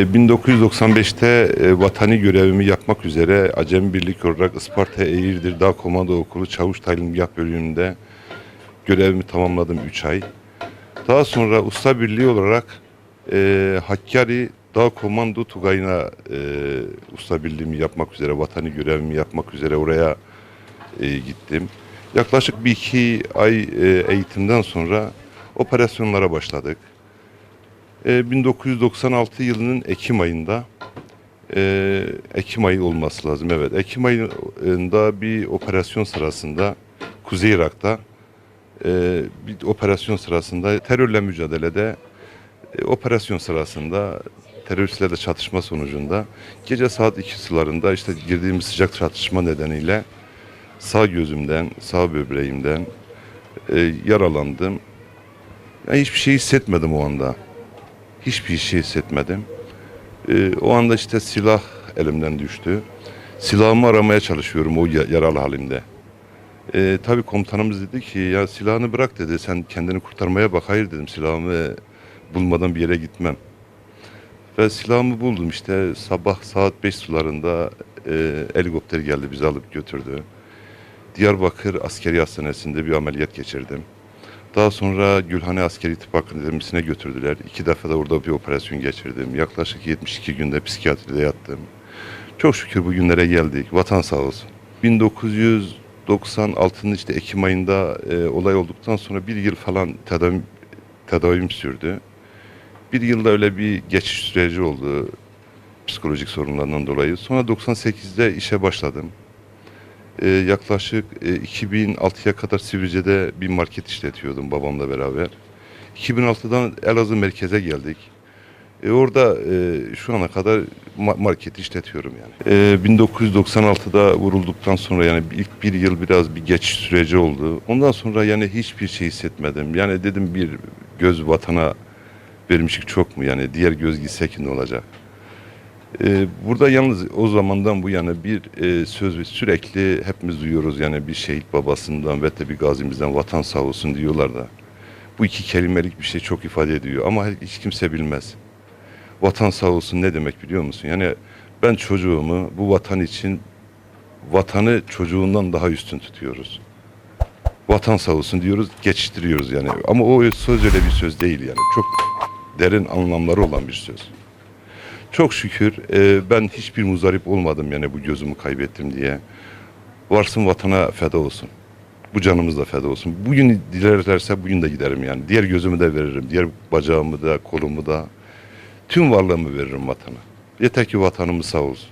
E, 1995'te e, vatani görevimi yapmak üzere Acem Birlik olarak Isparta Eğirdir Dağ Komando Okulu Çavuş Talimiyat bölümünde görevimi tamamladım 3 ay. Daha sonra usta birliği olarak e, Hakkari Dağ Komando Tugayı'na e, usta birliğimi yapmak üzere, vatani görevimi yapmak üzere oraya e, gittim. Yaklaşık bir iki ay e, eğitimden sonra operasyonlara başladık. E, 1996 yılının Ekim ayında e, Ekim ayı olması lazım evet. Ekim ayında bir operasyon sırasında Kuzey Irak'ta e, bir operasyon sırasında terörle mücadelede e, operasyon sırasında teröristlerle çatışma sonucunda gece saat 2 sularında işte girdiğimiz sıcak çatışma nedeniyle sağ gözümden, sağ böbreğimden yaralandım. Yani hiçbir şey hissetmedim o anda. Hiçbir şey hissetmedim. E, o anda işte silah elimden düştü. Silahımı aramaya çalışıyorum o ya- yaralı halimde. E, tabii komutanımız dedi ki ya silahını bırak dedi sen kendini kurtarmaya bak. Hayır dedim silahımı bulmadan bir yere gitmem. Ve silahımı buldum işte sabah saat 5 sularında e, helikopter geldi bizi alıp götürdü. Diyarbakır Askeri Hastanesi'nde bir ameliyat geçirdim. Daha sonra Gülhane Askeri Tıp Akademisi'ne götürdüler. İki defa da orada bir operasyon geçirdim. Yaklaşık 72 günde psikiyatride yattım. Çok şükür bu günlere geldik. Vatan sağ olsun. 1996'nın işte Ekim ayında e, olay olduktan sonra bir yıl falan tedavim, tedavim sürdü. Bir yılda öyle bir geçiş süreci oldu psikolojik sorunlardan dolayı. Sonra 98'de işe başladım. Ee, yaklaşık e, 2006'ya kadar Sivrice'de bir market işletiyordum babamla beraber. 2006'dan Elazığ merkeze geldik. E, orada e, şu ana kadar ma- market işletiyorum yani. E, 1996'da vurulduktan sonra yani ilk bir yıl biraz bir geçiş süreci oldu. Ondan sonra yani hiçbir şey hissetmedim. Yani dedim bir göz vatana vermişlik çok mu yani diğer göz gitsek ne olacak? Ee, burada yalnız o zamandan bu yana bir e, söz ve sürekli hepimiz duyuyoruz yani bir şehit babasından ve bir gazimizden vatan sağ olsun diyorlar da. Bu iki kelimelik bir şey çok ifade ediyor ama hiç kimse bilmez. Vatan sağ olsun ne demek biliyor musun? Yani ben çocuğumu bu vatan için vatanı çocuğundan daha üstün tutuyoruz. Vatan sağ olsun diyoruz, geçiştiriyoruz yani. Ama o söz öyle bir söz değil yani. Çok derin anlamları olan bir söz. Çok şükür e, ben hiçbir muzdarip olmadım yani bu gözümü kaybettim diye. Varsın vatana feda olsun. Bu canımız da feda olsun. Bugün dilerlerse bugün de giderim yani. Diğer gözümü de veririm. Diğer bacağımı da, kolumu da. Tüm varlığımı veririm vatana. Yeter ki vatanımız sağ olsun.